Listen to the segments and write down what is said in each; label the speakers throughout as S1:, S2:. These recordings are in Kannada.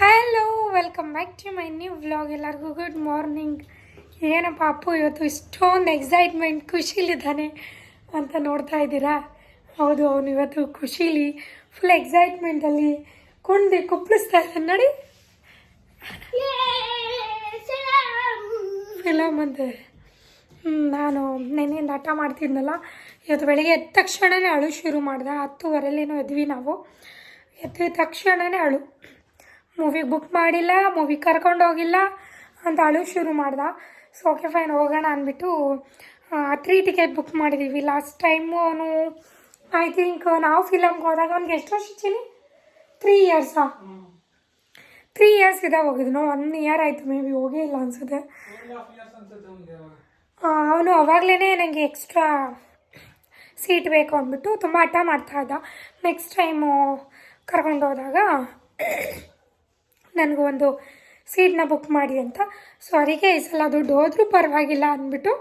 S1: Hello welcome back to my new vlog ಎಲ್ಲರಿಗೂ ಗುಡ್ ಮಾರ್ನಿಂಗ್ ಏನಪ್ಪ ಅಪ್ಪು, ಇವತ್ತು ಇಷ್ಟೊಂದು ಎಕ್ಸೈಟ್ಮೆಂಟ್ ಖುಷಿಲಿದ್ದಾನೆ ಅಂತ ನೋಡ್ತಾ ಇದ್ದೀರಾ? ಹೌದು, ಅವನು ಇವತ್ತು ಖುಷಿಲಿ ಫುಲ್ ಎಕ್ಸೈಟ್ಮೆಂಟಲ್ಲಿ ಕುಂಡಿ ಕುಪ್ಪಳಿಸ್ತಾ ಇದ್ದಾನೆ. ನೋಡಿ. ಫಿಲಮ್ ಅಂತೆ. ನಾನು ನೆನ್ನೆ ಆಟ ಮಾಡ್ತಿದ್ನಲ್ಲ, ಇವತ್ತು ಬೆಳಿಗ್ಗೆ ಎದ್ದ ತಕ್ಷಣವೇ ಅಳು ಶುರು ಮಾಡಿದೆ. ಹತ್ತುವರೆಲೇನೋ ಎದ್ವಿ ನಾವು. ಎದ್ದ ತಕ್ಷಣವೇ ಅಳು. ಮೂವಿಗೆ ಬುಕ್ ಮಾಡಿಲ್ಲ ಮೂವಿಗೆ ಕರ್ಕೊಂಡು ಹೋಗಿಲ್ಲ ಅಂತ ಅಳು ಶುರು ಮಾಡ್ದ. ಸೊ ಓಕೆ ಫೈನ್ ಹೋಗೋಣ ಅಂದ್ಬಿಟ್ಟು ತ್ರೀ ಟಿಕೆಟ್ ಬುಕ್ ಮಾಡಿದ್ದೀವಿ ಲಾಸ್ಟ್ ಟೈಮು ಅವನು ಐ ಥಿಂಕ್ ನಾವು ಫಿಲಮ್ಗೆ ಹೋದಾಗ ಅವ್ನಿಗೆ ಎಷ್ಟು ವರ್ಷ ಇಚ್ಚೀನಿ ತ್ರೀ ಇಯರ್ಸಾ ತ್ರೀ ಇಯರ್ಸ್ ಇದೆ ಹೋಗಿದ್ನು ಒನ್ ಇಯರ್ ಆಯಿತು ಮೇ ಬಿ ಹೋಗೇ ಇಲ್ಲ ಅನ್ಸುತ್ತೆ. ಅವನು ಅವಾಗಲೇ ನನಗೆ ಎಕ್ಸ್ಟ್ರಾ ಸೀಟ್ ಬೇಕು ಅಂದ್ಬಿಟ್ಟು ತುಂಬ ಹಠ ಮಾಡ್ತಾ ಇದ್ದ. ನೆಕ್ಸ್ಟ್ ಟೈಮು ಕರ್ಕೊಂಡು ಹೋದಾಗ ನನಗೂ ಒಂದು ಸೀಟ್ನ ಬುಕ್ ಮಾಡಿ ಅಂತ. ಸೊ ಅದಕ್ಕೆ ಈ ಸಲ ದುಡ್ಡು ಹೋದರೂ ಪರವಾಗಿಲ್ಲ ಅಂದ್ಬಿಟ್ಟು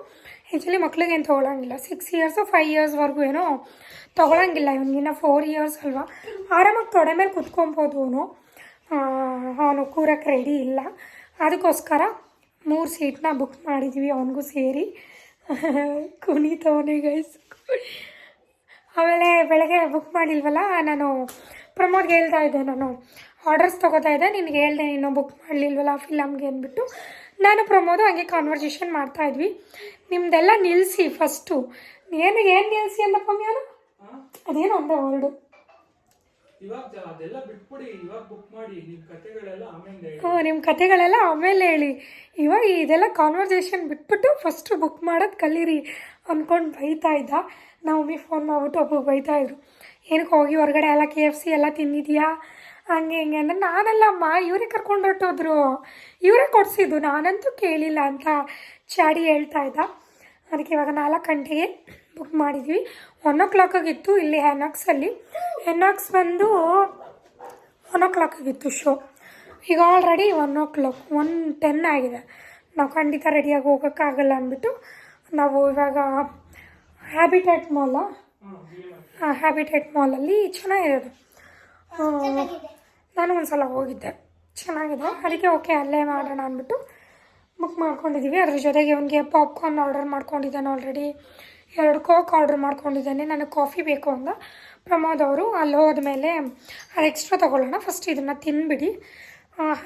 S1: ಆ್ಯಕ್ಚುಲಿ ಮಕ್ಳಿಗೇನು ತೊಗೊಳಂಗಿಲ್ಲ. ಸಿಕ್ಸ್ ಇಯರ್ಸು ಫೈವ್ ಇಯರ್ಸ್ವರೆಗೂ ಏನೋ ತೊಗೊಳಂಗಿಲ್ಲ. ಇವನಿಗಿನ್ನ ಫೋರ್ ಇಯರ್ಸ್ ಅಲ್ವಾ? ಆರಾಮಾಗಿ ತೊಡೆ ಮೇಲೆ ಕುತ್ಕೊಬೋದು ಅವನು. ಅವನು ಕೂರಕ್ಕೆ ರೆಡಿ ಇಲ್ಲ. ಅದಕ್ಕೋಸ್ಕರ ಮೂರು ಸೀಟ್ನ ಬುಕ್ ಮಾಡಿದ್ವಿ ಅವನಿಗೂ ಸೇರಿ. ಕುಣಿತವನೇ ಗೈಸ್ ಆಮೇಲೆ ಬೆಳಗ್ಗೆ ಬುಕ್ ಮಾಡಿಲ್ವಲ್ಲ, ನಾನು ಪ್ರಮೋದ್ಗೆ ಹೇಳ್ತಾ ಇದ್ದೆ ನಾನು. ಆರ್ಡರ್ಸ್ ತೊಗೋತಾ ಇದ್ದೆ. ನಿನಗೆ ಹೇಳ್ದೆ ನೀನು ಬುಕ್ ಮಾಡಲಿಲ್ವಲ್ಲ ಫಿಲಮ್ಗೆ ಅಂದ್ಬಿಟ್ಟು. ನಾನು ಪ್ರಮೋದು ಹಂಗೆ ಕಾನ್ವರ್ಸೇಷನ್ ಮಾಡ್ತಾ ಇದ್ವಿ. ನಿಮ್ದೆಲ್ಲ ನಿಲ್ಲಿಸಿ ಫಸ್ಟು ಏನು ಏನು ನಿಲ್ಲಿಸಿ ಅಂದಪ್ಪ ಮ್ಯಾನು ಅದೇನು ಒಂದೇ ವರ್ಡು. ಹ್ಞೂ ನಿಮ್ಮ ಕತೆಗಳೆಲ್ಲ ಆಮೇಲೆ ಹೇಳಿ. ಇವಾಗ ಇದೆಲ್ಲ ಕಾನ್ವರ್ಸೇಷನ್ ಬಿಟ್ಬಿಟ್ಟು ಫಸ್ಟು ಬುಕ್ ಮಾಡೋದು ಕಲೀರಿ ಅಂದ್ಕೊಂಡು ಬೈತಾ ಇದ್ದ. ನಾವು ಫೋನ್ ಮಾಡ್ಬಿಟ್ಟು ಒಬ್ಬ ಬೈತಾ ಇದ್ರು. ಏನಕ್ಕೆ ಹೋಗಿ ಹೊರಗಡೆ ಎಲ್ಲ ಕೆ ಎಫ್ ಸಿ ಎಲ್ಲ ತಿಂದಿದ್ಯಾ? ಹಂಗೆ ಹಿಂಗೆ ಅಂದ್ರೆ ನಾನಲ್ಲಮ್ಮ ಇವರೇ ಕರ್ಕೊಂಡು ಹೊರಟೋದ್ರು. ಇವರೇ ಕೊಡಿಸಿದ್ದು ನಾನಂತೂ ಕೇಳಿಲ್ಲ ಅಂತ ಚಾಡಿ ಹೇಳ್ತಾ ಇದ್ದ. ಅದಕ್ಕೆ ಇವಾಗ ನಾಲ್ಕು ಗಂಟೆಗೆ ಬುಕ್ ಮಾಡಿದ್ವಿ. ಒನ್ ಓ ಕ್ಲಾಕಾಗಿತ್ತು ಇಲ್ಲಿ ಹೆನಾಕ್ಸಲ್ಲಿ ಹೆನಾಕ್ಸ್ ಬಂದು ಒನ್ ಓ ಕ್ಲಾಕಾಗಿತ್ತು ಶೋ ಈಗ already one o'clock one ten ಆಗಿದೆ. ನಾವು ಖಂಡಿತ ರೆಡಿಯಾಗಿ ಹೋಗೋಕ್ಕಾಗಲ್ಲ ಅಂದ್ಬಿಟ್ಟು ನಾವು ಇವಾಗ ಹ್ಯಾಬಿಟೇಟ್ ಮಾಲ ಹ್ಯಾಬಿಟೇಟ್ ಮಾಲಲ್ಲಿ ಚೆನ್ನಾಗಿರೋದು. ನಾನು ಒಂದು ಸಲ ಹೋಗಿದ್ದೆ. ಚೆನ್ನಾಗಿದೆ. ಅದಕ್ಕೆ ಓಕೆ ಅಲ್ಲೇ ಮಾಡೋಣ ಅಂದ್ಬಿಟ್ಟು ಬುಕ್ ಮಾಡ್ಕೊಂಡಿದ್ದೀವಿ ಅದ್ರ ಜೊತೆಗೆ ಅವನಿಗೆ ಪಾಪ್ಕಾರ್ನ್ ಆರ್ಡರ್ ಮಾಡ್ಕೊಂಡಿದ್ದಾನೆ ಆಲ್ರೆಡಿ ಎರಡು ಕೋಕ್ ಆರ್ಡರ್ ಮಾಡ್ಕೊಂಡಿದ್ದಾನೆ. ನನಗೆ ಕಾಫಿ ಬೇಕು ಅಂದ ಪ್ರಮೋದ್ ಅವರು. ಅಲ್ಲಿ ಹೋದ್ಮೇಲೆ ಅದು ಎಕ್ಸ್ಟ್ರಾ ತೊಗೊಳ್ಳೋಣ. ಫಸ್ಟ್ ಇದನ್ನು ತಿನ್ಬಿಡಿ.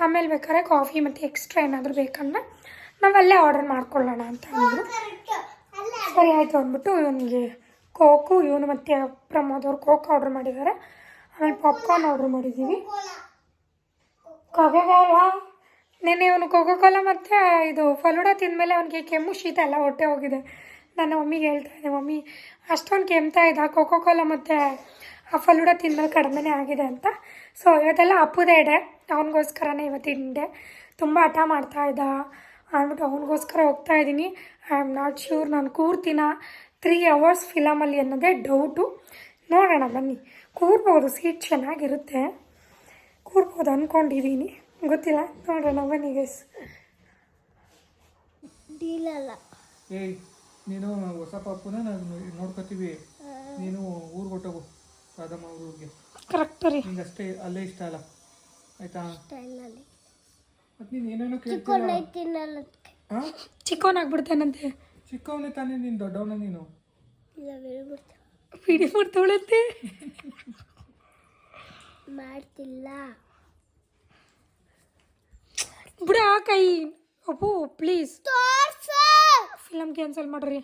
S1: ಆಮೇಲೆ ಬೇಕಾದ್ರೆ ಕಾಫಿ ಮತ್ತು ಎಕ್ಸ್ಟ್ರಾ ಏನಾದರೂ ಬೇಕಂದ್ರೆ ನಾವು ಅಲ್ಲೇ ಆರ್ಡರ್ ಮಾಡ್ಕೊಳ್ಳೋಣ ಅಂತ ಅಂದರು. ಸರಿ, ಆಯಿತು ಅಂದ್ಬಿಟ್ಟು ಇವನಿಗೆ ಕೋಕು ಇವನು ಮತ್ತು ಪ್ರಮೋದ್ ಅವರು ಕೋಕ್ ಆರ್ಡರ್ ಮಾಡಿದ್ದಾರೆ ಆಮೇಲೆ ಪಾಪ್ಕಾರ್ನ್ ಆರ್ಡ್ರ್ ಮಾಡಿದ್ದೀವಿ ಕೋಕೋಕೋಲ ನೆನ್ನೆ ಇವನು ಕೋಕೋಕೋಲ ಮತ್ತು ಇದು ಫಲೂಡ ತಿಂದಮೇಲೆ ಅವನಿಗೆ ಕೆಮ್ಮು ಶೀತ ಎಲ್ಲ ಹೊಟ್ಟೆ ಹೋಗಿದೆ. ನನ್ನ ಮಮ್ಮಿಗೆ ಹೇಳ್ತಾ ಇದ್ದೆ, ಮಮ್ಮಿ, ಅಷ್ಟೊಂದು ಕೆಮ್ತಾ ಇದ್ದ? ಕೋಕೋಕೋಲ ಮತ್ತು ಆ ಫಲೂಡ ತಿಂದಮೇಲೆ ಕಡಿಮೆನೇ ಆಗಿದೆ ಅಂತ. ಸೊ ಇವತ್ತೆಲ್ಲ ಅಪ್ಪುದೇ ಇದೆ. ಅವನಿಗೋಸ್ಕರನೇ ಇವತ್ತಿನ ಡೇ ತುಂಬ ಹಠ ಮಾಡ್ತಾ ಇದ್ದ. ಅಂದ್ಬಿಟ್ಟು ಅವನಿಗೋಸ್ಕರ ಹೋಗ್ತಾ ಇದ್ದೀನಿ. ಐ ಆಮ್ ನಾಟ್ ಶ್ಯೂರ್ ನಾನು ಕೂರ್ತೀನ? ತ್ರೀ ಅವರ್ಸ್ ಫಿಲಮಲ್ಲಿ ಅನ್ನೋದೇ ಡೌಟು ನೋಡೋಣ ಬನ್ನಿ. ಕೂರ್ಬೋದು ಸೀಟ್ ಚೆನ್ನಾಗಿರುತ್ತೆ. ಕೂರ್ಬೋದು ಅಂದ್ಕೊಂಡಿದ್ದೀನಿ ಗೊತ್ತಿಲ್ಲ? ನೋಡೋಣ ಬನ್ನಿ ಗೈಸ್
S2: ಡೀಲಲ್ಲ
S3: ಏಯ್ ನೀನು ಹೊಸ ಪಾಪುನ ನಾನು ನೋಡ್ಕೋತೀವಿ. ನೀನು ಊರು ಹೊಟ್ಟೋಗು ರಾಧಮ್ಮ ಊರಿಗೆ.
S1: ಕರೆಕ್ಟ್ ರೀ.
S3: ನಿಂಗೆ ಅಷ್ಟೇ ಅಲ್ಲೇ ಇಷ್ಟ ಅಲ್ಲ. ಆಯ್ತಾ? ಮತ್ತೆ ನೀನು ಏನೇನೋ ಕೇಳ್ತೀಯ? ಹಾಂ
S1: ಚಿಕ್ಕವನಾಗ್ಬಿಡ್ತಾನಂತೆ
S3: ಚಿಕ್ಕವನೇ ತಾನೇ ನೀನು ದೊಡ್ಡವನ ನೀನು?
S2: ಇಲ್ಲ
S1: ವಿಡಿಯೋ ಮಾಡ್ತಾವಳಂತೆ
S2: ಮಾಡ್ತಿಲ್ಲ.
S1: ಬಿಡ ಆ ಕೈ. ಅಪ್ಪು ಪ್ಲೀಸ್ ಫಿಲಮ್ ಕ್ಯಾನ್ಸಲ್ ಮಾಡ್ರಿ.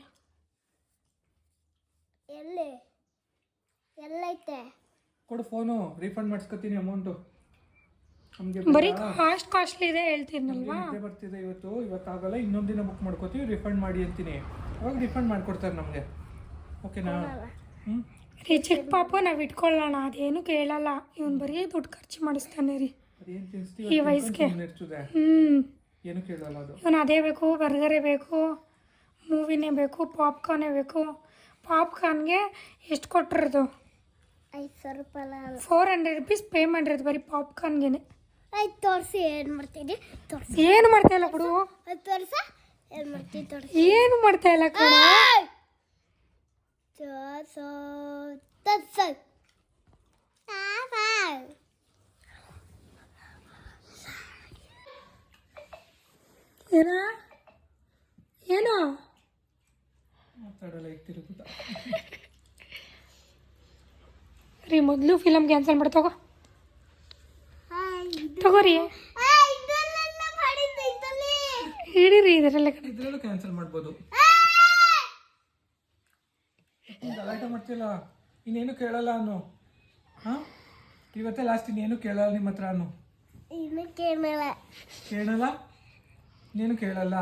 S2: ಎಲ್ಲಿ? ಎಲ್ಲೈತೆ?
S3: ಕೊಡು ಫೋನು ರೀಫಂಡ್ ಮಾಡಿಸ್ಕೊತೀನಿ ಅಮೌಂಟು ನಮಗೆ
S1: ಬರೀ ಕಾಸ್ಟ್ ಕಾಸ್ಟ್ಲಿ ಇದೆ ಹೇಳ್ತೀನಲ್ವಾ
S3: ಬರ್ತಿದೆ ಇವತ್ತು. ಇವತ್ತಾಗಲ್ಲ ಇನ್ನೊಂದು ದಿನ ಬುಕ್ ಮಾಡ್ಕೋತೀವಿ. ರಿಫಂಡ್ ಮಾಡಿ ಅಂತೀನಿ. ಅವಾಗ ರಿಫಂಡ್ ಮಾಡ್ಕೊಡ್ತಾರೆ ನಮಗೆ. ಓಕೆನಾ
S1: ರೀ ಚಿಕ್ಕ ಪಾಪು ನಾವು ಇಟ್ಕೊಳ್ಳೋಣ ಅದೇನು ಕೇಳಲ್ಲ. ಇವನು ಬರೀ ದುಡ್ಡು ಖರ್ಚು ಮಾಡಿಸ್ತಾನೆ ರೀ. ಈ ವಯಸ್ಸಿಗೆ. ಹ್ಞೂ
S3: ಏನು ಕೇಳಲ್ಲ ಅದು.
S1: ಇವನು ಅದೇ ಬೇಕು ಬರ್ಗರೇ ಬೇಕು ಮೂವಿನೇ ಬೇಕು ಪಾಪ್ಕಾರ್ನೇ ಬೇಕು. ಪಾಪ್ಕಾರ್ನ್ಗೆ ಎಷ್ಟು ಕೊಟ್ಟಿರೋದು ಫೋರ್ ಹಂಡ್ರೆಡ್ ರುಪೀಸ್ ಪೇ ಮಾಡಿರೋದು ಬರೀ ಪಾಪ್ಕಾರ್ನ್ಗೆ
S2: ಆಯ್ತು ತೋರಿಸಿ ಏನು ಮಾಡ್ತೀನಿ ತೋರಿಸಿ.
S1: ಏನು ಮಾಡ್ತಾ ಇಲ್ಲ ಕೊಡು.
S2: ಅದು ತೋರ್ಸ ಏನು ಮಾಡ್ತೀನಿ ತೋರಿಸಿ.
S1: ಏನು ಮಾಡ್ತಾ ಇಲ್ಲ ಕಣ
S2: ತೋರ್ಸ ತೋರ್ಸ
S1: ಏನ ಏನೋ
S3: ಮಾತಾಡಲ್ಲ ಈಗ ತಿರುಗುತ್ತ
S1: ರೀ ಮೊದಲು ಫಿಲಮ್ ಕ್ಯಾನ್ಸಲ್ ಮಾಡಿ ತಗೋ
S2: ಹಾಯ್
S1: ತಗೋರಿ. ಹಿಡೀರಿ ಇದರಲ್ಲೇ
S3: ಇದ್ರಲ್ಲೂ ಕ್ಯಾನ್ಸಲ್ ಮಾಡ್ಬೋದು ನೀನ್ ಗಲಾಟೆ ಮಾಡ್ತಿಲ್ಲ ಇನ್ನೇನು ಕೇಳಲ್ಲ ಅನ್ನು. ಹಾಂ? ಇವತ್ತೇ ಲಾಸ್ಟ್ ಇನ್ನೇನು ಕೇಳಲ್ಲ ನಿಮ್ಮ ಹತ್ರ ಅನ್ನು.
S2: ಕೇಳಲ್ಲ.
S3: ಕೇಳಲ್ಲ? ಇನ್ನೇನು ಕೇಳಲ್ಲ.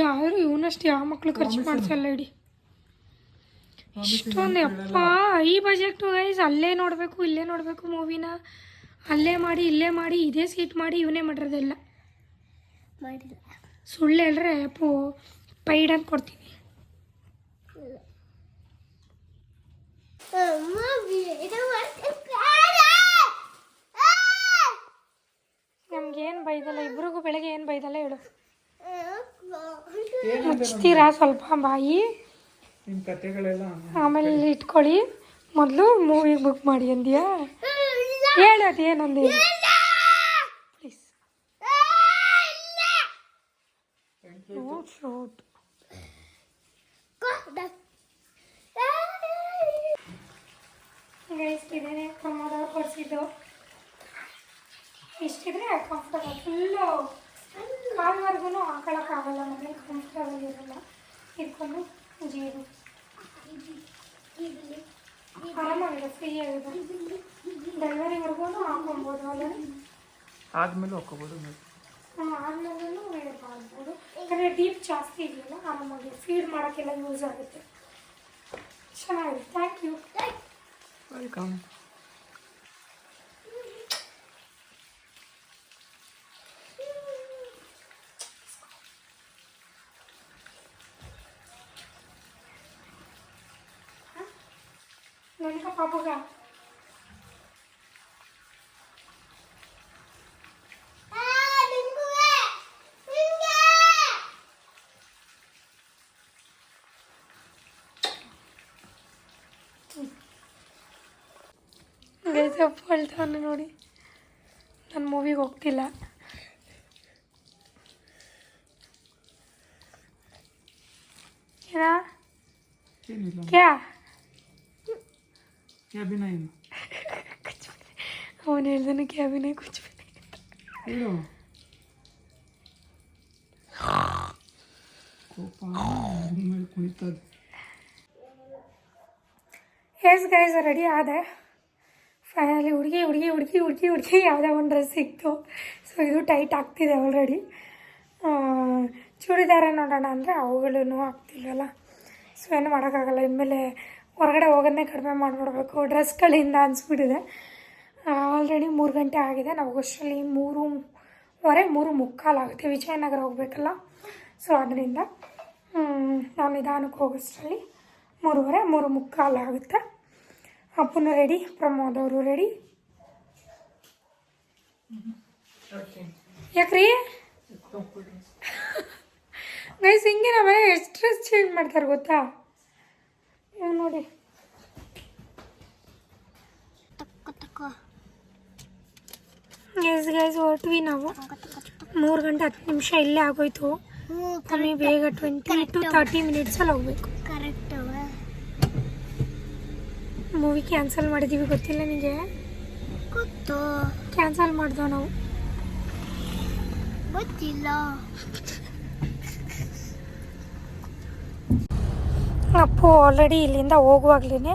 S1: ಯಾರು ಆದರೂ ಇವನಷ್ಟು ಯಾವ ಮಕ್ಳು ಖರ್ಚು ಮಾಡ್ಸಲ್ಲ ಇಡಿ. ಇಷ್ಟೊಂದು ಅಪ್ಪ ಈ ಬಜೆಟ್ ಗೈಸ್ ಅಲ್ಲೇ ನೋಡಬೇಕು ಇಲ್ಲೇ ನೋಡಬೇಕು ಮೂವಿನ ಅಲ್ಲೇ ಮಾಡಿ ಇಲ್ಲೇ ಮಾಡಿ ಇದೇ ಸೀಟ್ ಮಾಡಿ ಇವನೇ ಮಾಡಿರೋದೆಲ್ಲ. ಸುಳ್ಳು ಹೇಳ್ರೆ ಅಪ್ಪು ಪೈಡ್ ಅಂತ ಕೊಡ್ತೀನಿ. ನಮ್ಗೇನು ಬೈದಲ್ಲ ಇಬ್ರಿಗೂ ಬೆಳಗ್ಗೆ ಏನು ಬೈದಲ್ಲ ಹೇಳು. ಮುಚ್ತೀರಾ ಸ್ವಲ್ಪ ಬಾಯಿ? ಆಮೇಲೆ ಇಟ್ಕೊಳ್ಳಿ. ಮೊದಲು ಮೂವಿ ಬುಕ್ ಮಾಡಿ ಅಂದ್ಯಾ? ಹೇಳು ಅದೇನಂದು ಪ್ಲೀಸ್ ನೋ ಇದೇನೆ ಪ್ರಮೋದವ್ರು ಕೊಡಿಸಿದ್ದು ಇಷ್ಟಿದ್ರೆ ಕಂಫರ್ಟಬಲ್ ಫುಲ್ಲು ಕಾಲ್ವರೆಗೂ ಹಾಕೊಳಕ್ಕಾಗಲ್ಲ ಮನೇಲಿ ಕಂಫರ್ಟಬಲ್ ಇರಲ್ಲ. ಇಟ್ಕೊಂಡು ಜೀರು. ಆರಾಮಾಗಿದೆ ಫ್ರೀ ಆಗಿದೆ ಡೆಲಿವರಿವರೆಗೂ ಹಾಕೊಬೋದು ಅಲ್ಲ?
S3: ಆದ್ಮೇಲೆ ಹಾಕೋಬೋದು
S1: ಆದಮೇಲೂ ವೇರ್ ಮಾಡ್ಬೋದು. ಯಾಕಂದರೆ ಡೀಪ್ ಜಾಸ್ತಿ ಇದೆಯಲ್ಲ ಆರಾಮಾಗಿ ಫೀಡ್ ಮಾಡೋಕ್ಕೆಲ್ಲ ಯೂಸ್ ಆಗುತ್ತೆ. ಚೆನ್ನಾಗಿದೆ ಥ್ಯಾಂಕ್ ಯು
S3: ವೆಲ್ಕಮ್
S1: ನನಗೆ ಪಾಪಗ ಗೈಸಪ್ಪ ಹೇಳ್ತಾನೆ ನೋಡಿ. ನಾನು ಮೂವಿಗೆ ಹೋಗ್ತಿಲ್ಲ. ಏನಾ?
S3: ಏನಿಲ್ಲ.
S1: ಕ್ಯಾ?
S3: ಕ್ಯಾಬಿನ ಏನು?
S1: ಅವನು ಹೇಳ್ದಾನೆ ಕ್ಯಾಬಿನೇ ಕುಚ್
S3: ಹೇಳು. ಕೋಪ ಮೇಲೆ ಕುಣಿತದೆ
S1: ಎಸ್ ಗೈಸ್ ರೆಡಿ ಆದೆ? ಫೈನಲಿ ಹುಡುಗಿ ಹುಡುಗಿ ಹುಡುಗಿ ಹುಡುಗಿ ಹುಡುಗಿ ಯಾವುದೋ ಒಂದು ಡ್ರೆಸ್ ಸಿಕ್ತು. ಸೊ ಇದು ಟೈಟ್ ಆಗ್ತಿದೆ ಆಲ್ರೆಡಿ ಚೂಡಿದಾರ ನೋಡೋಣ ಅಂದರೆ ಅವುಗಳೂ ಆಗ್ತಿಲ್ವಲ್ಲ? ಸೊ ಏನು ಮಾಡೋಕ್ಕಾಗಲ್ಲ. ಇನ್ಮೇಲೆ ಹೊರಗಡೆ ಹೋಗೋದನ್ನೇ ಕಡಿಮೆ ಮಾಡಿಬಿಡ್ಬೇಕು. ಡ್ರೆಸ್ಗಳಿಂದ ಅನಿಸ್ಬಿಟ್ಟಿದೆ. ಆಲ್ರೆಡಿ ಮೂರು ಗಂಟೆ ಆಗಿದೆ. ನಾವು ಅಷ್ಟರಲ್ಲಿ ಮೂರುವರೆ ಮೂರು ಮುಕ್ಕಾಲಾಗುತ್ತೆ ವಿಜಯನಗರ ಹೋಗಬೇಕಲ್ಲ? ಸೊ ಅದರಿಂದ ನಾವು ನಿಧಾನಕ್ಕೆ ಹೋಗೋಷ್ಟರಲ್ಲಿ ಮೂರುವರೆ, ಮೂರು ಮುಕ್ಕಾಲಾಗುತ್ತೆ ಅಪ್ಪನು ರೆಡಿ ಪ್ರಮೋದ್ ಅವರು ರೆಡಿ ಯಾಕ್ರಿ? ಗೈಸ್ ಹಿಂಗೆ ನಮ್ಮ ಮನೆ ಎಷ್ಟು ಚೇಂಜ್ ಮಾಡ್ತಾರೆ ಗೊತ್ತಾ? ನೋಡಿ. ಗೈಸ್ ಗೈಸ್ ಹೊರಟ್ವಿ ನಾವು. ಮೂರು ಗಂಟೆ ಹತ್ತು ನಿಮಿಷ ಇಲ್ಲೇ ಆಗೋಯ್ತು. ಕಮ್ಮಿ ಬೇಗ ಟ್ವೆಂಟಿ ಟು ತರ್ಟಿ ಮಿನಿಟ್ಸಲ್ಲಿ ಹೋಗ್ಬೇಕು
S2: ಕರೆಕ್ಟ್
S1: ಮೂವಿ ಕ್ಯಾನ್ಸಲ್ ಮಾಡಿದ್ದೀವಿ ಗೊತ್ತಿಲ್ಲ ನಿಮಗೆ
S2: ಗೊತ್ತು.
S1: ಕ್ಯಾನ್ಸಲ್ ಮಾಡ್ದೋ ನಾವು?
S2: ಗೊತ್ತಿಲ್ಲ.
S1: ಅಪ್ಪು ಆಲ್ರೆಡಿ ಇಲ್ಲಿಂದ ಹೋಗುವಾಗ್ಲೇ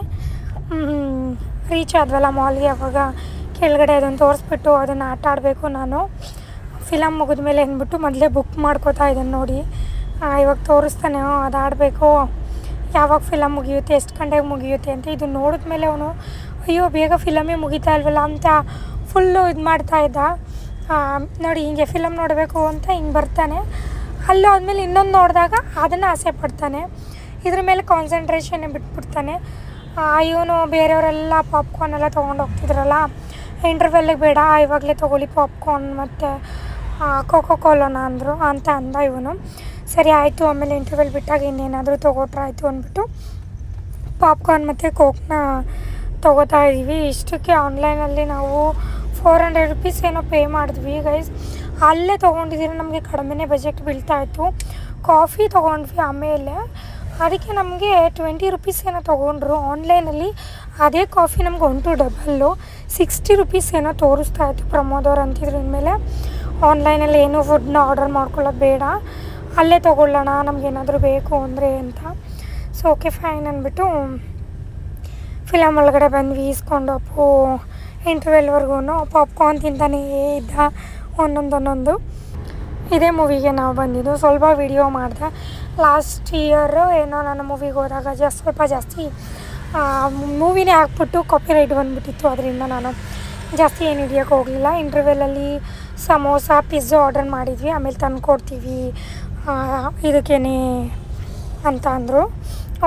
S1: ರೀಚ್ ಆದ್ವಲ್ಲ ಮಾಲ್ಗೆ ಅವಾಗ. ಕೆಳಗಡೆ ಅದನ್ನು ತೋರಿಸ್ಬಿಟ್ಟು ಅದನ್ನು ಆಟ ಆಡಬೇಕು ನಾನು. ಫಿಲಮ್ ಮುಗಿದ್ಮೇಲೆ ಅಂದ್ಬಿಟ್ಟು ಮೊದಲೇ ಬುಕ್ ಮಾಡ್ಕೋತಾ ಇದ್ದೀನಿ ನೋಡಿ. ಇವಾಗ ತೋರಿಸ್ತಾನೆ ಅದು ಆಡಬೇಕು ಯಾವಾಗ ಫಿಲಮ್ ಮುಗಿಯುತ್ತೆ, ಎಷ್ಟು ಗಂಟೆಗೆ ಮುಗಿಯುತ್ತೆ ಅಂತ ಇದು ನೋಡಿದ ಮೇಲೆ ಅವನು, ಅಯ್ಯೋ, ಬೇಗ ಫಿಲಮೇ ಮುಗಿತಾ ಇಲ್ವಲ್ಲ? ಅಂತ ಫುಲ್ಲು ಇದು ಮಾಡ್ತಾ ಇದ್ದ. ನೋಡಿ, ಹಿಂಗೆ ಫಿಲಮ್ ನೋಡಬೇಕು ಅಂತ ಹಿಂಗೆ ಬರ್ತಾನೆ. ಅಲ್ಲಿ ಹೋದ್ಮೇಲೆ ಇನ್ನೊಂದು ನೋಡಿದಾಗ ಅದನ್ನು ಆಸೆ ಪಡ್ತಾನೆ. ಇದ್ರ ಮೇಲೆ ಕಾನ್ಸಂಟ್ರೇಷನ್ನೇ ಬಿಟ್ಬಿಡ್ತಾನೆ. ಇವನು ಬೇರೆಯವರೆಲ್ಲ ಪಾಪ್ಕಾರ್ನ್ ಎಲ್ಲ ತೊಗೊಂಡು ಹೋಗ್ತಿದ್ರಲ್ಲ. ಇಂಟರ್ವೆಲ್ಗೆ ಬೇಡ, ಇವಾಗಲೇ ತೊಗೊಳ್ಳಿ ಪಾಪ್ಕಾರ್ನ್ ಮತ್ತು ಕೋಕೋ ಕೋಲೋನ ಅಂದರು, ಅಂತ ಅಂದ ಇವನು. ಸರಿ ಆಯಿತು, ಆಮೇಲೆ ಇಂಟರ್ವೆಲ್ ಬಿಟ್ಟಾಗ ಇನ್ನೇನಾದರೂ ತೊಗೊಟ್ರಾಯ್ತು ಅಂದ್ಬಿಟ್ಟು ಪಾಪ್ಕಾರ್ನ್ ಮತ್ತು ಕೋಕ್ನ ತೊಗೋತಾ ಇದ್ದೀವಿ. ಇಷ್ಟಕ್ಕೆ ಆನ್ಲೈನಲ್ಲಿ ನಾವು ಫೋರ್ ಹಂಡ್ರೆಡ್ ರುಪೀಸ್ ಏನೋ ಪೇ ಮಾಡಿದ್ವಿ ಗೈಸ್ ಅಲ್ಲೇ ತೊಗೊಂಡಿದ್ದೀರ? ನಮಗೆ ಕಡಿಮೆನೇ ಬಜೆಟ್ ಬೀಳ್ತಾ ಇತ್ತು. ಕಾಫಿ ತೊಗೊಂಡ್ವಿ ಆಮೇಲೆ. ಅದಕ್ಕೆ ನಮಗೆ ಟ್ವೆಂಟಿ ರುಪೀಸ್ ಏನೋ ತೊಗೊಂಡ್ರು. ಆನ್ಲೈನಲ್ಲಿ ಅದೇ ಕಾಫಿ ನಮ್ಗೆ one two double sixty rupees ಏನೋ ತೋರಿಸ್ತಾ ಇತ್ತು ಪ್ರಮೋದವ್ರು ಅಂತಿದ್ರು ಇನ್ಮೇಲೆ. ಆನ್ಲೈನಲ್ಲಿ ಏನೂ ಫುಡ್ನ ಆರ್ಡರ್ ಮಾಡ್ಕೊಳ್ಳೋದು ಬೇಡ. ಅಲ್ಲೇ ತೊಗೊಳ್ಳೋಣ ನಮಗೇನಾದರೂ ಬೇಕು ಅಂದರೆ ಅಂತ. ಸೊ ಓಕೆ ಫೈನ್ ಅಂದ್ಬಿಟ್ಟು ಫಿಲಮ್ ಒಳಗಡೆ ಬಂದ್ವಿ ಈಸ್ಕೊಂಡು ಅಪ್ಪು ಇಂಟರ್ವೆಲ್ವರೆಗೂ ಪಾಪ್ಕಾರ್ನ್ ತಿಂತಾನೇ ಇದ್ದ, ಒಂದೊಂದು ಒಂದೊಂದು. ಇದೇ ಮೂವಿಗೆ ನಾವು ಬಂದಿದ್ದು, ಸ್ವಲ್ಪ ವಿಡಿಯೋ ಮಾಡಿದೆ. ಲಾಸ್ಟ್ ಇಯರು ಏನೋ ನಾನು ಮೂವಿಗೆ ಹೋದಾಗ ಜಾಸ್ತಿ ಸ್ವಲ್ಪ ಜಾಸ್ತಿ ಮೂವಿನೇ ಹಾಕ್ಬಿಟ್ಟು ಕಾಪಿರೈಟ್ ಬಂದುಬಿಟ್ಟಿತ್ತು ಅದರಿಂದ ನಾನು. ಜಾಸ್ತಿ ಏನು ಹಿಡಿಯೋಕ್ಕೆ ಹೋಗಲಿಲ್ಲ. ಇಂಟರ್ವೆಲಲ್ಲಿ ಸಮೋಸ ಪಿಜ್ಜಾ ಆರ್ಡರ್ ಮಾಡಿದ್ವಿ, ಆಮೇಲೆ ತಂದು ಕೊಡ್ತೀವಿ ಇದಕ್ಕೇನೆ ಅಂತ ಅಂದರು.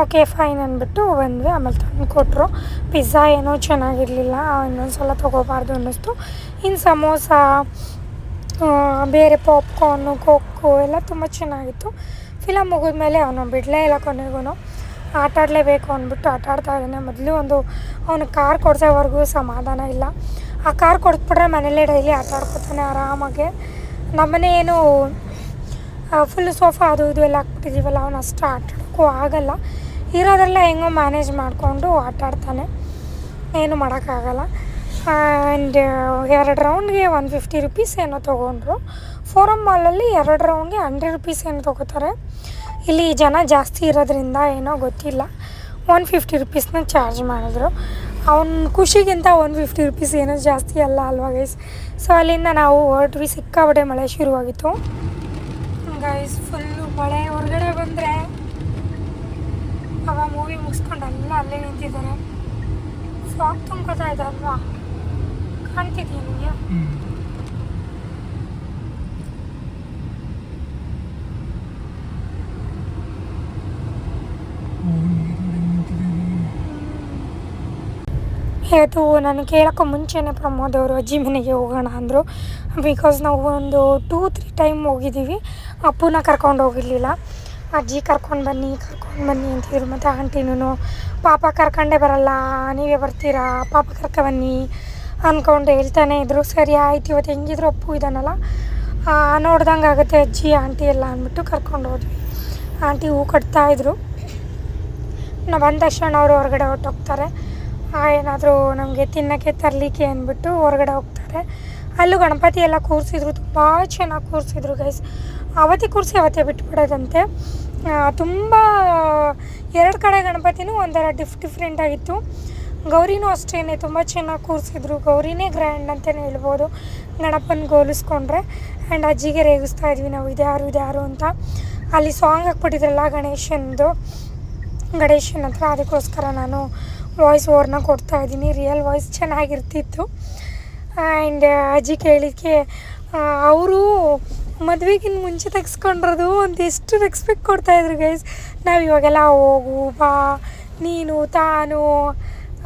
S1: ಓಕೆ ಫೈನ್ ಅಂದ್ಬಿಟ್ಟು ಬಂದ್ವಿ. ಆಮೇಲೆ ತಂದು ಕೊಟ್ಟರು ಪಿಜ್ಜಾ ಏನೋ ಚೆನ್ನಾಗಿರಲಿಲ್ಲ. ಇನ್ನೊಂದು ಸಲ ತೊಗೋಬಾರ್ದು ಅನ್ನಿಸ್ತು. ಇನ್ನು ಸಮೋಸ ಬೇರೆ ಪಾಪ್ಕಾರ್ನು ಕೊಕ್ಕು ಎಲ್ಲ ತುಂಬ ಚೆನ್ನಾಗಿತ್ತು. ಫಿಲಮ್ ಮುಗಿದ್ಮೇಲೆ ಅವನು ಬಿಡಲೇ ಇಲ್ಲ ಕೊನೆಗೂ ಆಟ ಆಡಲೇಬೇಕು ಅಂದ್ಬಿಟ್ಟು ಆಟ ಆಡ್ತಾ ಇದ್ದಾನೆ. ಮೊದಲು ಒಂದು ಅವನು ಕಾರ್ ಕೊಡ್ಸೋವರೆಗೂ ಸಮಾಧಾನ ಇಲ್ಲ. ಆ ಕಾರ್ ಕೊಡ್ಸ್ಬಿಟ್ರೆ ಮನೇಲೇ ಡೈಲಿ ಆಟ ಆಡ್ಕೊತಾನೆ ಆರಾಮಾಗೆ. ನಮ್ಮನೆ ಏನು ಫುಲ್ ಸೋಫಾ ಅದು ಇದು ಎಲ್ಲ ಹಾಕ್ಬಿಟ್ಟಿದ್ದೀವಲ್ಲ ಅವನು ಅಷ್ಟು ಆಟಾಡೋಕ್ಕೂ ಆಗಲ್ಲ. ಇರೋದ್ರಲ್ಲೇ ಹೆಂಗೋ ಮ್ಯಾನೇಜ್ ಮಾಡಿಕೊಂಡು ಆಟಾಡ್ತಾನೆ. ಏನು ಮಾಡೋಕ್ಕಾಗಲ್ಲ. ಆ್ಯಂಡ್ ಎರಡು ರೌಂಡ್ಗೆ ಒನ್ ಫಿಫ್ಟಿ ರುಪೀಸ್ ಏನೋ ತೊಗೊಂಡ್ರು. ಫೋರಮ್ ಮಾಲಲ್ಲಿ ಎರಡು ರೌಂಡ್ಗೆ ಹಂಡ್ರೆಡ್ ರುಪೀಸ್ ಏನೋ ತೊಗೋತಾರೆ. ಇಲ್ಲಿ ಜನ ಜಾಸ್ತಿ ಇರೋದ್ರಿಂದ ಏನೋ ಗೊತ್ತಿಲ್ಲ. ಒನ್ ಫಿಫ್ಟಿ ರುಪೀಸ್ನ ಚಾರ್ಜ್ ಮಾಡಿದ್ರು. ಅವ್ನ ಖುಷಿಗಿಂತ ಒನ್ ಫಿಫ್ಟಿ ರುಪೀಸ್ ಏನೋ ಜಾಸ್ತಿ ಅಲ್ಲ ಅಲ್ವಾ ಗೈಸ್ ಸೊ ಅಲ್ಲಿಂದ ನಾವು ಹೊರಟ್ವಿ. ಸಿಕ್ಕಾಬಡೆ ಮಳೆ ಶುರುವಾಗಿತ್ತು. ಗೈಸ್ ಫುಲ್ಲು ಮಳೆ, ಹೊರಗಡೆ ಬಂದರೆ ಅವ ಮೂವಿ ಮುಗಿಸ್ಕೊಂಡು ಎಲ್ಲ ಅಲ್ಲೇ ನಿಂತಿದ್ದಾರೆ ಫಾಗ್ ತುಂಬ್ಕೊತಾ ಇದೆ ಅಲ್ವಾ? ಕಾಣ್ತಿದ್ಯಾ ನಿಮಗೆ? ಇವತ್ತು ನಾನು ಕೇಳೋಕ್ಕೂ ಮುಂಚೆನೇ ಪ್ರಮೋದ್ ಅವರು ಅಜ್ಜಿ ಮನೆಗೆ ಹೋಗೋಣ ಅಂದರು. ಬಿಕಾಸ್ ನಾವು ಒಂದು ಟೂ ತ್ರೀ ಟೈಮ್ ಹೋಗಿದ್ದೀವಿ. ಅಪ್ಪನ ಕರ್ಕೊಂಡು ಹೋಗಿರಲಿಲ್ಲ. ಅಜ್ಜಿ ಕರ್ಕೊಂಡು ಬನ್ನಿ ಕರ್ಕೊಂಡು ಬನ್ನಿ ಅಂತಿದ್ರು ಮತ್ತು ಆಂಟಿನೂ ಪಾಪ ಕರ್ಕೊಂಡೇ ಬರಲ್ಲ, ನೀವೇ ಬರ್ತೀರಾ? ಪಾಪ ಕರ್ಕೊ ಬನ್ನಿ ಅಂದ್ಕೊಂಡು ಹೇಳ್ತಾನೆ ಇದ್ರು. ಸರಿ, ಆಯ್ತು, ಇವತ್ತು ಹೆಂಗಿದ್ರು ಅಪ್ಪು ಇದ್ದಾನಲ್ಲ? ನೋಡ್ದಂಗೆ ಆಗುತ್ತೆ ಅಜ್ಜಿ ಆಂಟಿ ಎಲ್ಲ ಅಂದ್ಬಿಟ್ಟು ಕರ್ಕೊಂಡು ಹೋದ್ವಿ. ಆಂಟಿ ಹೂ ಕಟ್ತಾಯಿದ್ರು ನಾವು ಬಂದ ತಕ್ಷಣ ಅವರು ಹೊರಗಡೆ ಹೊರಟೋಗ್ತಾರೆ. ಏನಾದರೂ ನಮಗೆ ತಿನ್ನೋಕ್ಕೆ, ತರಲಿಕ್ಕೆ ಅಂದ್ಬಿಟ್ಟು ಹೊರಗಡೆ ಹೋಗ್ತಾರೆ. ಅಲ್ಲೂ ಗಣಪತಿ ಎಲ್ಲ ಕೂರಿಸಿದ್ರು, ತುಂಬ ಚೆನ್ನಾಗಿ ಕೂರಿಸಿದ್ರು ಗೈಸ್ ಅವತ್ತೇ ಕೂರಿಸಿ, ಅವತ್ತೇ ಬಿಟ್ಬಿಡೋದಂತೆ. ತುಂಬ ಎರಡು ಕಡೆ ಗಣಪತಿನೂ ಒಂಥರ ಡಿಫ್ ಡಿಫ್ರೆಂಟ್ ಆಗಿತ್ತು. ಗೌರಿನೂ ಅಷ್ಟೇ ತುಂಬ ಚೆನ್ನಾಗಿ ಕೂರಿಸಿದ್ರು. ಗೌರಿನೇ ಗ್ರ್ಯಾಂಡ್ ಅಂತಲೇ ಹೇಳ್ಬೋದು. ಗಣಪನ ಗೋಲಿಸ್ಕೊಂಡ್ರೆ. ಆ್ಯಂಡ್ ಅಜ್ಜಿಗೆ ರೇಗಿಸ್ತಾ ಇದ್ವಿ ನಾವು, ಇದ್ಯಾರು ಇದ್ಯಾರು ಅಂತ. ಅಲ್ಲಿ ಸಾಂಗ್ ಹಾಕ್ಬಿಟ್ಟಿದ್ರಲ್ಲ ಗಣೇಶನದು. ಗಣೇಶನ ಹತ್ರ ಅದಕ್ಕೋಸ್ಕರ ನಾನು ವಾಯ್ಸ್ ಓವರ್ನ ಕೊಡ್ತಾ ಇದ್ದೀನಿ. ರಿಯಲ್ ವಾಯ್ಸ್ ಚೆನ್ನಾಗಿರ್ತಿತ್ತು. ಆ್ಯಂಡ್ ಅಜ್ಜಿ ಕೇಳಿದ್ದಕ್ಕೆ ಅವರು ಮದುವೆಗಿನ ಮುಂಚೆ ತೆಗೆಸ್ಕೊಂಡಿರೋದು ಅಂತ ಎಷ್ಟು ರೆಸ್ಪೆಕ್ಟ್ ಕೊಡ್ತಾಯಿದ್ರು ಗೈಸ್ ನಾವು ಇವಾಗೆಲ್ಲ ಹೋಗು, ಬಾ, ನೀನು, ತಾನು,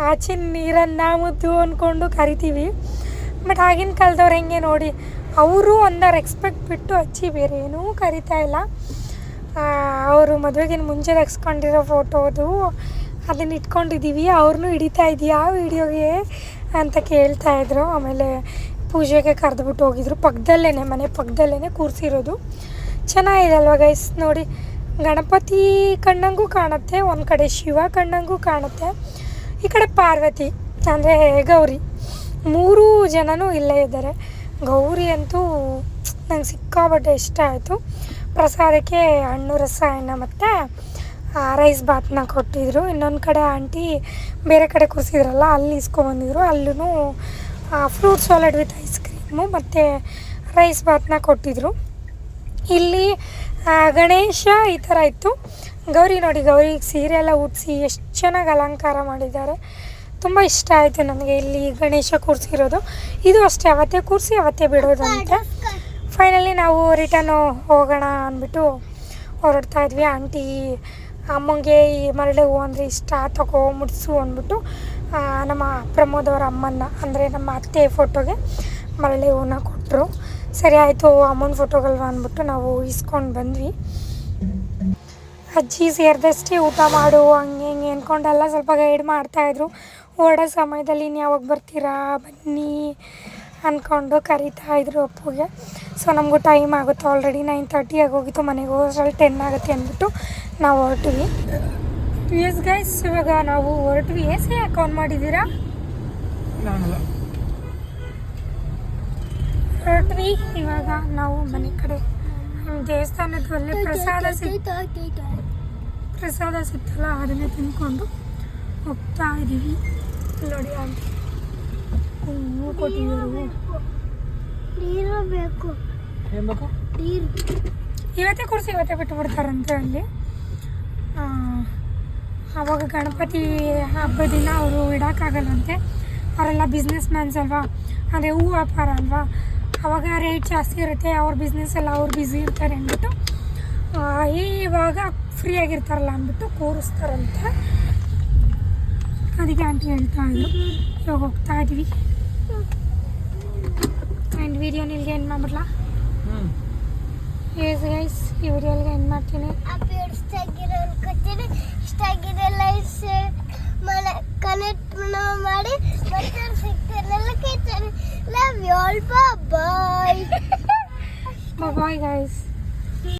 S1: ಆ ಚಿನ್ನೀರನ್ನ ಮುದ್ದು ಅಂದ್ಕೊಂಡು ಕರಿತೀವಿ. ಬಟ್ ಆಗಿನ ಕಾಲದವ್ರು ಹೆಂಗೆ ನೋಡಿ, ಅವರು ಒಂದು ರೆಸ್ಪೆಕ್ಟ್ ಬಿಟ್ಟು ಅಜ್ಜಿ ಬೇರೆ ಏನೂ ಕರಿತಾ ಇಲ್ಲ. ಅವರು ಮದುವೆಗಿನ ಮುಂಚೆ ತೆಗೆಸ್ಕೊಂಡಿರೋ ಫೋಟೋದು ಅದನ್ನ ಇಟ್ಕೊಂಡಿದ್ದೀವಿ ಅವ್ರನ್ನೂ ಹಿಡಿತಾ ಇದೆಯಾ ವೀಡಿಯೋಗೆ ಅಂತ ಕೇಳ್ತಾ ಇದ್ರು. ಆಮೇಲೆ ಪೂಜೆಗೆ ಕರೆದ್ಬಿಟ್ಟು ಹೋಗಿದ್ರು. ಪಕ್ಕದಲ್ಲೇ ಮನೆ ಪಕ್ಕದಲ್ಲೇ ಕೂರಿಸಿರೋದು. ಚೆನ್ನಾಗಿದೆ ಅಲ್ವಾ ಗೈಸ್ ನೋಡಿ, ಗಣಪತಿ ಕಣ್ಣಂಗೂ ಕಾಣುತ್ತೆ, ಒಂದು ಕಡೆ ಶಿವ ಕಣ್ಣಂಗೂ ಕಾಣುತ್ತೆ, ಈ ಕಡೆ ಪಾರ್ವತಿ, ಅಂದರೆ ಗೌರಿ. ಮೂರೂ ಜನನೂ ಇಲ್ಲೇ ಇದ್ದಾರೆ. ಗೌರಿ ಅಂತೂ ನಂಗೆ ಸಿಕ್ಕಾಪಟ್ಟೆ ಇಷ್ಟ ಆಯಿತು. ಪ್ರಸಾದಕ್ಕೆ ಹಣ್ಣು, ರಸಾಯನ ಮತ್ತು ರೈಸ್ ಬಾತ್ನ ಕೊಟ್ಟಿದ್ರು. ಇನ್ನೊಂದು ಕಡೆ ಆಂಟಿ ಬೇರೆ ಕಡೆ ಕೂರಿಸಿದ್ರಲ್ಲ, ಅಲ್ಲಿ ಇಸ್ಕೊಬಂದಿದ್ರು ಅಲ್ಲೂ fruit salad with ice cream ಮತ್ತು ರೈಸ್ ಬಾತ್ನ ಕೊಟ್ಟಿದ್ರು. ಇಲ್ಲಿ ಗಣೇಶ ಈ ಥರ ಇತ್ತು. ಗೌರಿ ನೋಡಿ ಗೌರಿಗೆ ಸೀರೆ ಎಲ್ಲ ಉಡಿಸಿ ಎಷ್ಟು ಚೆನ್ನಾಗಿ ಅಲಂಕಾರ ಮಾಡಿದ್ದಾರೆ. ತುಂಬ ಇಷ್ಟ ಆಯಿತು ನನಗೆ ಇಲ್ಲಿ ಗಣೇಶ ಕೂರಿಸಿರೋದು. ಇದು ಅಷ್ಟೇ, ಅವತ್ತೇ ಕೂರಿಸಿ, ಅವತ್ತೇ ಬಿಡೋದಂತೆ. ಫೈನಲಿ ನಾವು ರಿಟರ್ನು ಹೋಗೋಣ ಅಂದ್ಬಿಟ್ಟು ಹೊರಡ್ತಾ ಇದ್ವಿ. ಆಂಟಿ ಅಮ್ಮಂಗೆ ಈ ಮರಳೆ ಹೂ ಅಂದರೆ ಇಷ್ಟ, ತಗೋ ಮುಡಿಸು ಅಂದ್ಬಿಟ್ಟು ನಮ್ಮ ಪ್ರಮೋದ್ ಅವರ ಅಮ್ಮನ್ನ, ಅಂದರೆ ನಮ್ಮ ಅತ್ತೆ ಫೋಟೋಗೆ ಮರಳೆ ಹೂವನ್ನ ಕೊಟ್ಟರು ಸರಿ ಆಯಿತು, ಅಮ್ಮನ ಫೋಟೋಗಲ್ವ ಅಂದ್ಬಿಟ್ಟು ನಾವು ಇಸ್ಕೊಂಡು ಬಂದ್ವಿ. ಅಜ್ಜಿ ಸೇರಿದಷ್ಟೇ ಊಟ ಮಾಡು, ಹಂಗೆ ಹಿಂಗೆ ಅಂದ್ಕೊಂಡೆಲ್ಲ ಸ್ವಲ್ಪ ಗೈಡ್ ಮಾಡ್ತಾಯಿದ್ರು ಓಡೋ ಸಮಯದಲ್ಲಿ ಇನ್ನು ಯಾವಾಗ ಬರ್ತೀರಾ? ಬನ್ನಿ. ಅಂದ್ಕೊಂಡು ಕರಿತಾ ಇದ್ರು ಅಪ್ಪುಗೆ. ಸೊ ನಮಗೂ ಟೈಮ್ ಆಗುತ್ತೆ ಆಲ್ರೆಡಿ ನೈನ್ ತರ್ಟಿ ಆಗೋಗಿತ್ತು ಮನೆಗೆ ಹೋಗೋಷ್ಟ್ರಲ್ಲಿ ಟೆನ್ ಆಗುತ್ತೆ ಅಂದ್ಬಿಟ್ಟು ನಾವು ಹೊರಟ್ವಿ. ಎಸ್ ಗೈಸ್ ಇವಾಗ ನಾವು ಹೊರಟ್ವಿ. ಎ ಸಿ ಯಾಕೆ ಆನ್ ಮಾಡಿದ್ದೀರಾ ಹೊರಟ್ವಿ. ಇವಾಗ ನಾವು ಮನೆ ಕಡೆ ದೇವಸ್ಥಾನದಲ್ಲಿ ಪ್ರಸಾದ ಸಿಗ್ತಾ ಪ್ರಸಾದ ಸಿಕ್ತಲ್ಲ ಅದನ್ನೇ ತಿನ್ಕೊಂಡು ಹೋಗ್ತಾ ಇದ್ದೀವಿ ನೋಡಿ, ಆಂಟಿ. ಹೂವು ಕೊಟ್ಟಿದ್ದಾರೆ.
S2: ನೀರು ಬೇಕು.
S3: ಏನು ಬೇಕು?
S2: ನೀರು.
S1: ಇವತ್ತೇ ಕುಡಿಸಿ ಇವತ್ತೇ ಬಿಟ್ಟು ಬಿಡ್ತಾರಂತೆ ಅಲ್ಲಿ. ಅವಾಗ ಆವಾಗ ಗಣಪತಿ ಹಬ್ಬದ ದಿನ ಅವರು ಇಡೋಕ್ಕಾಗಲ್ಲಂತೆ ಅವರೆಲ್ಲ ಬಿಸ್ನೆಸ್ ಮ್ಯಾನ್ಸ್ ಅಲ್ವಾ? ಅದೇ ಹೂ ವ್ಯಾಪಾರ ಅಲ್ವಾ? ಅವಾಗ ರೇಟ್ ಜಾಸ್ತಿ ಇರುತ್ತೆ ಅವ್ರ ಬಿಸ್ನೆಸ್ ಎಲ್ಲ ಅವ್ರು ಬ್ಯುಸಿ ಇರ್ತಾರೆ ಅಂದ್ಬಿಟ್ಟು ಇವಾಗ ಫ್ರೀ ಆಗಿರ್ತಾರಲ್ಲ ಅಂದ್ಬಿಟ್ಟು ಕೂರಿಸ್ತಾರಂತೆ. ಅದಕ್ಕೆ ಆಂಟಿ ಹೇಳ್ತಾ ಇದ್ರು. ಇವಾಗ ಹೋಗ್ತಾ ಇದ್ವಿ. ಆ್ಯಂಡ್ ವಿಡಿಯೋ ಇಲ್ಲಿಗೆ ಎಂಡ್ ಮಾಡ್ಬಿಡ್ಲಾ?
S3: ಹ್ಞೂ
S1: ಎಸ್ ಗೈಸ್ ಈ ವಿಡಿಯೋ ಇಲ್ಲಿಗೆ ಎಂಡ್
S2: ಮಾಡ್ತೀನಿ. ಇಷ್ಟ ಆಗಿರೋ ಅನ್ಕೋತೀನಿ. ಇಷ್ಟ ಲೈಕ್ ಲೈಫ್ ಮನೆ ಕನೆಕ್ಟ್ ಮಾಡಿ. ಮತ್ತೆ ಕೇಳ್ತಾರೆ love you all bye
S1: bye guys